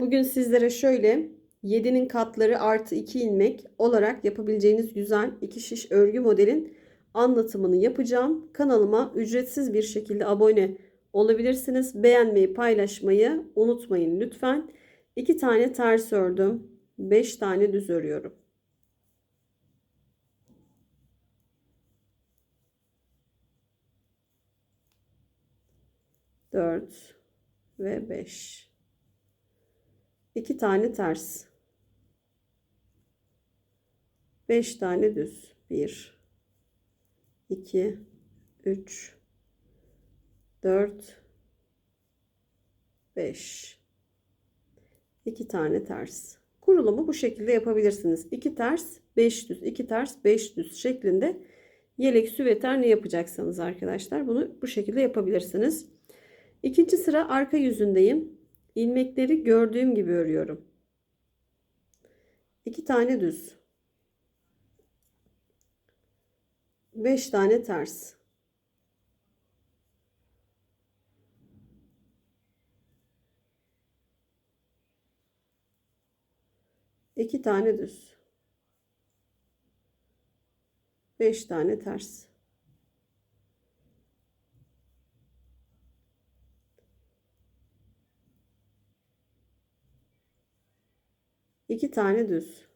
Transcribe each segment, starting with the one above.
Bugün sizlere şöyle 7'nin katları artı 2 ilmek olarak yapabileceğiniz güzel iki şiş örgü modelin anlatımını yapacağım. Kanalıma ücretsiz bir şekilde abone olabilirsiniz. Beğenmeyi, paylaşmayı unutmayın lütfen. 2 tane ters ördüm. 5 tane düz örüyorum. Dört ve beş. İki tane ters. Beş tane düz. Bir, iki, üç, dört, beş. İki tane ters. Kurulumu bu şekilde yapabilirsiniz. İki ters, beş düz, iki ters, beş düz şeklinde yelek süveter ne yapacaksanız arkadaşlar bunu bu şekilde yapabilirsiniz. İkinci sıra arka yüzündeyim. İlmekleri gördüğüm gibi örüyorum. İki tane düz. Beş tane ters. İki tane düz. Beş tane ters. İki tane düz.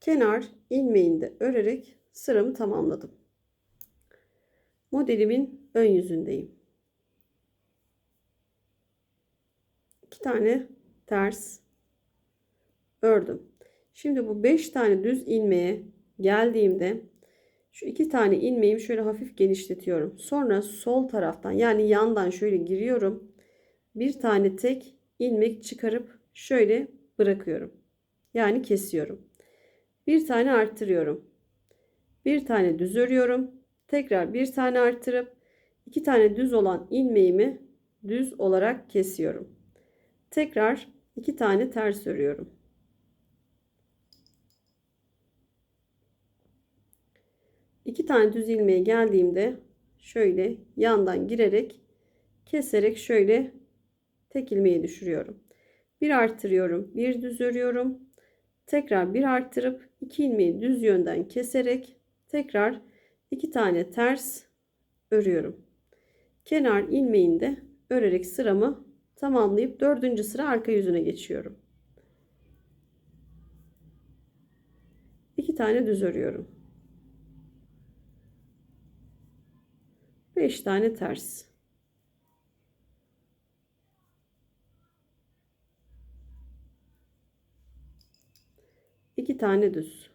Kenar ilmeğinde örerek sıramı tamamladım. Modelimin ön yüzündeyim. İki tane ters ördüm. Şimdi bu beş tane düz ilmeğe geldiğimde şu iki tane ilmeğimi şöyle hafif genişletiyorum. Sonra sol taraftan yani yandan şöyle giriyorum. Bir tane tek ilmek çıkarıp şöyle bırakıyorum. Yani kesiyorum. Bir tane arttırıyorum. Bir tane düz örüyorum. Tekrar bir tane arttırıp iki tane düz olan ilmeğimi düz olarak kesiyorum. Tekrar iki tane ters örüyorum. İki tane düz ilmeğe geldiğimde şöyle yandan girerek keserek şöyle tek ilmeği düşürüyorum. Bir artırıyorum, bir düz örüyorum. Tekrar bir arttırıp iki ilmeği düz yönden keserek tekrar iki tane ters örüyorum. Kenar ilmeğinde örerek sıramı tamamlayıp dördüncü sıra arka yüzüne geçiyorum. İki tane düz örüyorum. Beş tane ters. İki tane düz.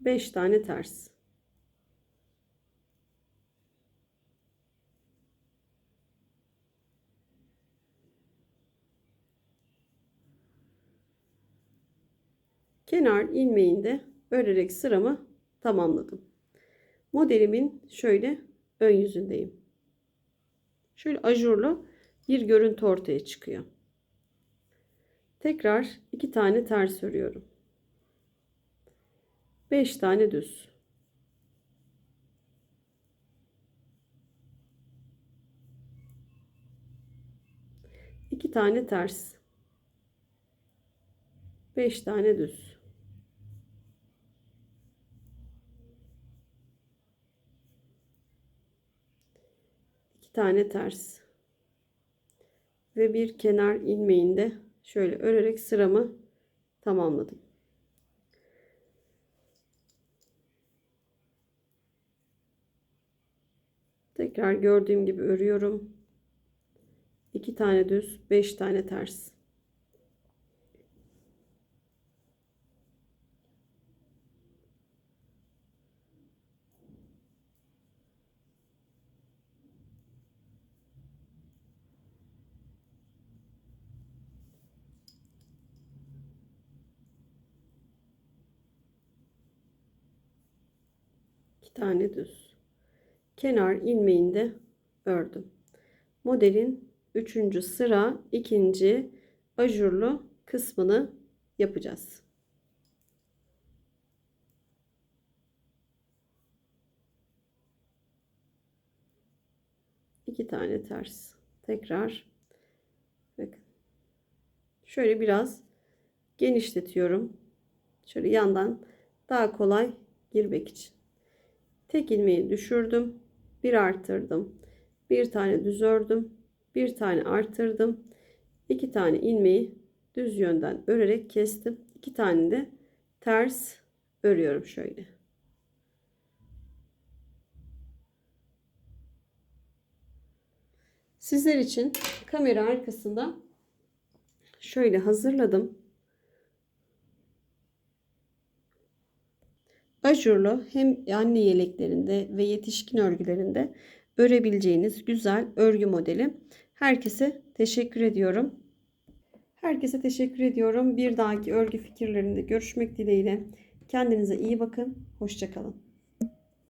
Beş tane ters. Kenar ilmeğinde örerek sıramı tamamladım. Modelimin şöyle ön yüzündeyim. Şöyle ajurlu bir görüntü ortaya çıkıyor. Tekrar iki tane ters örüyorum. Beş tane düz. İki tane ters. Beş tane düz. İki tane ters. Ve bir kenar ilmeğinde şöyle örerek sıramı tamamladım. Tekrar gördüğüm gibi örüyorum. 2 tane düz, 5 tane ters. Tane düz. Kenar ilmeğinde ördüm. Modelin 3. sıra 2. ajurlu kısmını yapacağız. İki tane ters tekrar bakın şöyle biraz genişletiyorum. Şöyle yandan daha kolay girmek için. Tek ilmeği düşürdüm. Bir arttırdım. Bir tane düz ördüm. Bir tane arttırdım. iki tane ilmeği düz yönden örerek kestim. iki tane de ters örüyorum şöyle. Sizler için kamera arkasında şöyle hazırladım. Ajurlu hem anne yeleklerinde ve yetişkin örgülerinde örebileceğiniz güzel örgü modeli. Herkese teşekkür ediyorum. Herkese teşekkür ediyorum. Bir dahaki örgü fikirlerinde görüşmek dileğiyle. Kendinize iyi bakın. Hoşçakalın.